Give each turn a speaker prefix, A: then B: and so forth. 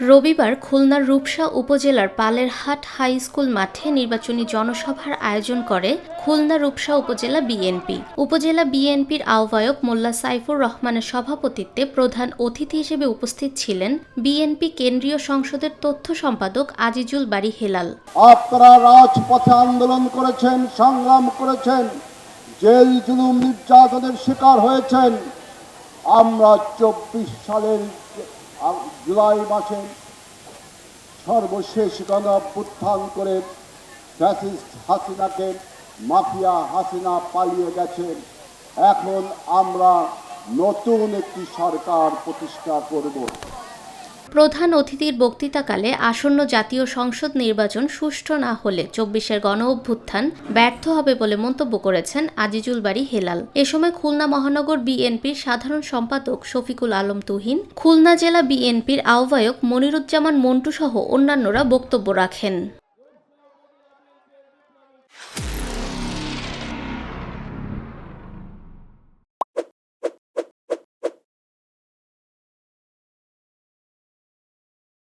A: রবিবার খুলনার রূপসা উপজেলার পালেরহাট হাই স্কুল মাঠে নির্বাচনী জনসভার আয়োজন করে খুলনা রূপসা উপজেলা বিএনপি। উপজেলা বিএনপির আহ্বায়ক মোল্লা সাইফুর রহমানের সভাপতিত্বে প্রধান অতিথি হিসেবে উপস্থিত ছিলেন বিএনপি কেন্দ্রীয় সংসদের তথ্য সম্পাদক আজিজুল বাড়ি হেলাল।
B: আপনারা রাজপথে আন্দোলন করেছেন, সংগ্রাম করেছেন জেল জুলুম নির্যাতনের শিকার হয়েছেন, আমরা চব্বিশ সালের জুলাই মাসে সর্বশেষ গণপুত্থান করে ফ্যাসিস্ট হাসিনাকে, মাফিয়া হাসিনা পালিয়ে গেছে। এখন আমরা নতুন একটি সরকার প্রতিষ্ঠা করব।
A: প্রধান অতিথির বক্তৃতাকালে আসন্ন জাতীয় সংসদ নির্বাচন সুষ্ঠু না হলে চব্বিশের গণ অভ্যুত্থান ব্যর্থ হবে বলে মন্তব্য করেছেন আজিজুল বাড়ি হেলাল। এ সময় খুলনা মহানগর বিএনপির সাধারণ সম্পাদক শফিকুল আলম তুহিন, খুলনা জেলা বিএনপির আহ্বায়ক মনিরুজ্জামান মন্টু সহ অন্যান্যরা বক্তব্য রাখেন।